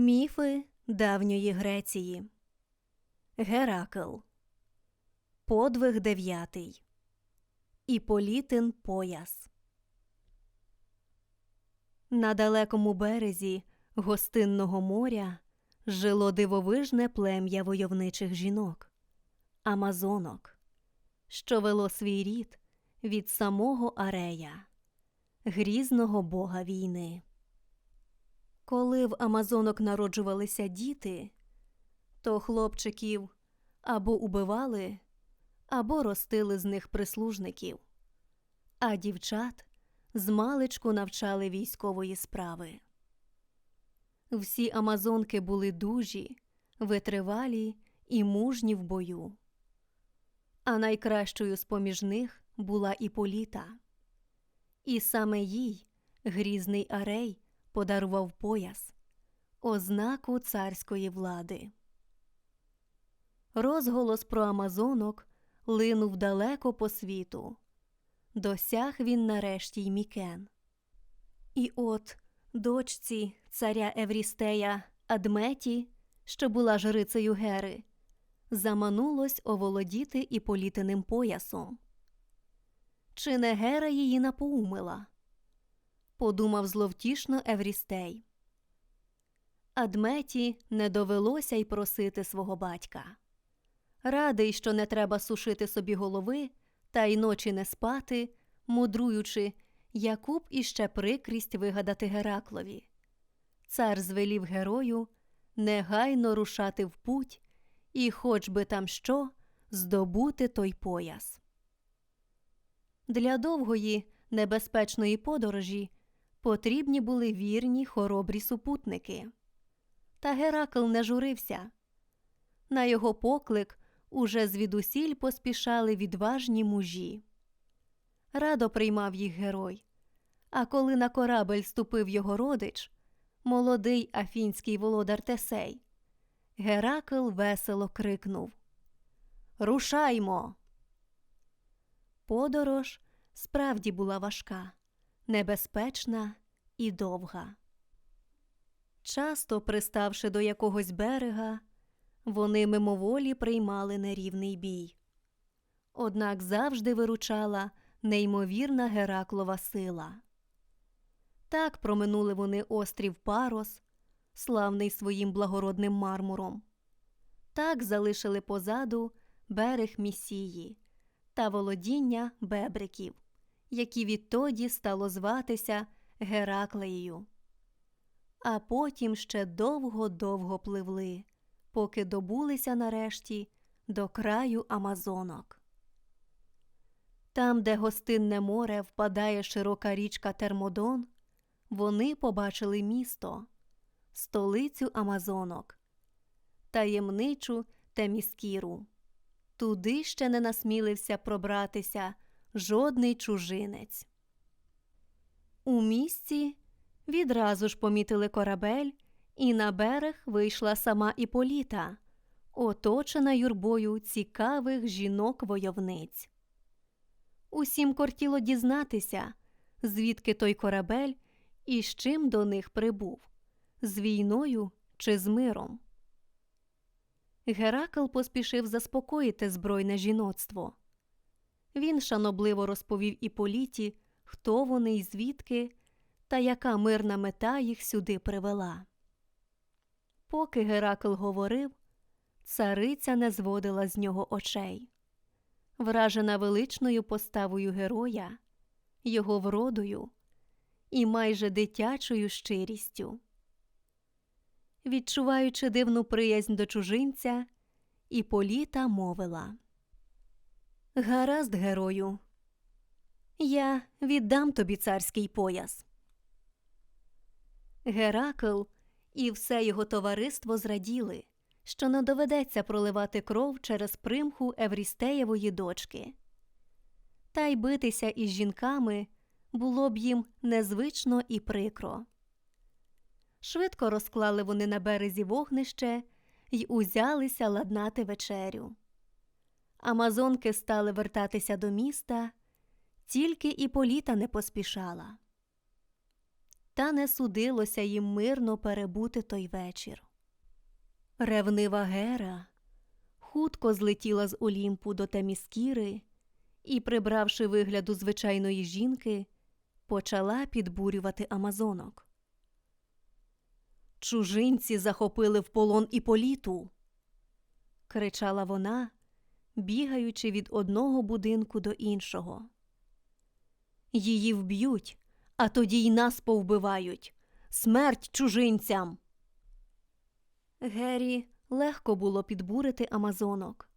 Міфи давньої Греції. Геракл. Подвиг дев'ятий. Іполітин пояс. На далекому березі гостинного моря жило дивовижне плем'я войовничих жінок Амазонок, що вело свій рід від самого Арея, грізного бога війни. Коли в Амазонок народжувалися діти, то хлопчиків або убивали, або ростили з них прислужників, а дівчат змалечку навчали військової справи. Всі амазонки були дужі, витривалі і мужні в бою. А найкращою з поміж них була Іполіта. І саме їй грізний Арей подарував пояс, ознаку царської влади. Розголос про Амазонок линув далеко по світу. Досяг він нарешті й Мікен. І от дочці царя Еврістея Адметі, що була жрицею Гери, заманулось оволодіти іполітиним поясом. Чи не Гера її напоумила? Подумав зловтішно Еврістей. Адметі не довелося й просити свого батька. Радий, що не треба сушити собі голови та й ночі не спати, мудруючи, яку б іще прикрість вигадати Гераклові. Цар звелів герою негайно рушати в путь і, хоч би там що, здобути той пояс. Для довгої, небезпечної подорожі потрібні були вірні хоробрі супутники. Та Геракл не журився. На його поклик уже звідусіль поспішали відважні мужі. Радо приймав їх герой. А коли на корабель ступив його родич, молодий афінський володар Тесей, Геракл весело крикнув Рушаймо. Подорож справді була важка, небезпечна і довга. Часто, приставши до якогось берега, вони мимоволі приймали нерівний бій. Однак завжди виручала неймовірна Гераклова сила. Так проминули вони острів Парос, славний своїм благородним мармуром. Так залишили позаду берег Місії та володіння бебриків, які відтоді стало зватися Гераклеєю. А потім ще довго-довго пливли, поки добулися нарешті до краю Амазонок. Там, де гостинне море впадає широка річка Термодон, вони побачили місто, столицю Амазонок, таємничу Теміскіру. Туди ще не насмілився пробратися жодний чужинець. У місті відразу ж помітили корабель, і на берег вийшла сама Іполіта, оточена юрбою цікавих жінок-войовниць. Усім кортіло дізнатися, звідки той корабель і з чим до них прибув з війною чи з миром. Геракл поспішив заспокоїти збройне жіноцтво. Він шанобливо розповів Іполіті, хто вони і звідки, та яка мирна мета їх сюди привела. Поки Геракл говорив, цариця не зводила з нього очей. Вражена величною поставою героя, його вродою і майже дитячою щирістю. Відчуваючи дивну приязнь до чужинця, Іполіта мовила Гаразд, герою, я віддам тобі царський пояс. Геракл і все його товариство зраділи, що не доведеться проливати кров через примху Еврістеєвої дочки. Та й битися із жінками було б їм незвично і прикро. Швидко розклали вони на березі вогнище й узялися ладнати вечерю. Амазонки стали вертатися до міста, тільки і політа не поспішала. та не судилося їм мирно перебути той вечір. Ревнива Гера хутко злетіла з Олімпу до Теміскіри і, прибравши вигляду звичайної жінки, почала підбурювати амазонок. Чужинці захопили в полон Іполіту. кричала вона, бігаючи від одного будинку до іншого. Її вб'ють, а тоді й нас повбивають. Смерть чужинцям. Гері легко було підбурити амазонок.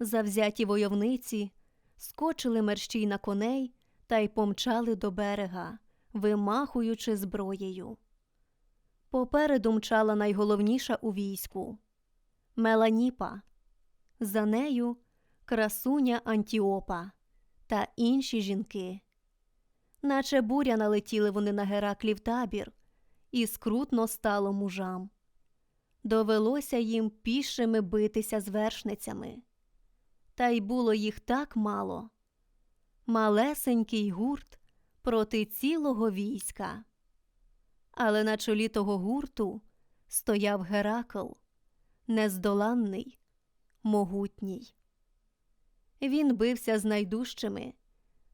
Завзяті войовниці скочили мерщій на коней та й помчали до берега, вимахуючи зброєю. Попереду мчала найголовніша у війську Меланіпа, за нею красуня Антіопа та інші жінки. Наче буря налетіли вони на Гераклів табір, і скрутно стало мужам. Довелося їм пішими битися з вершницями. Та й було їх так мало. Малесенький гурт проти цілого війська. Але на чолі того гурту стояв Геракл, нездоланний, могутній. Він бився з найдужчими,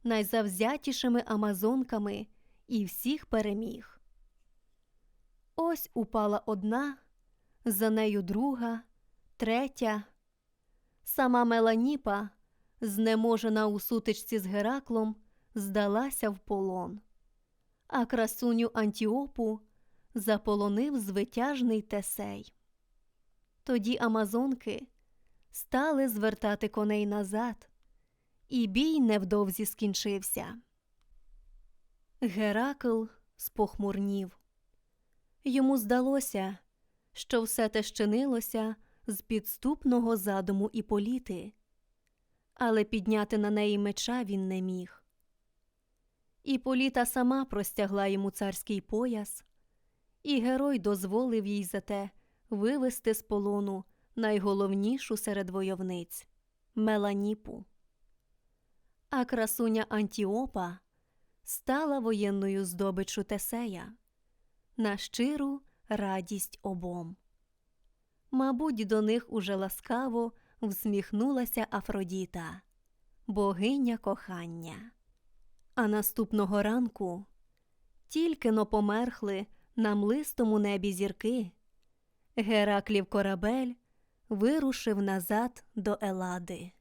найзавзятішими амазонками і всіх переміг. Ось упала одна, за нею друга, третя. Сама Меланіпа, знеможена у сутичці з Гераклом, здалася в полон, а красуню Антіопу заполонив звитяжний тесей. Тоді амазонки стали звертати коней назад, і бій невдовзі скінчився. Геракл спохмурнів. Йому здалося, що все те щинилося з підступного задуму Іполіти, але підняти на неї меча він не міг. Іполіта сама простягла йому царський пояс, і герой дозволив їй за те вивести з полону найголовнішу серед войовниць Меланіпу. А красуня Антіопа стала воєнною здобиччю Тесея на щиру радість обом. Мабуть, до них уже ласкаво всміхнулася Афродіта, богиня кохання. А наступного ранку тільки но померхли на млистому небі зірки, Гераклів корабель вирушив назад до Елади.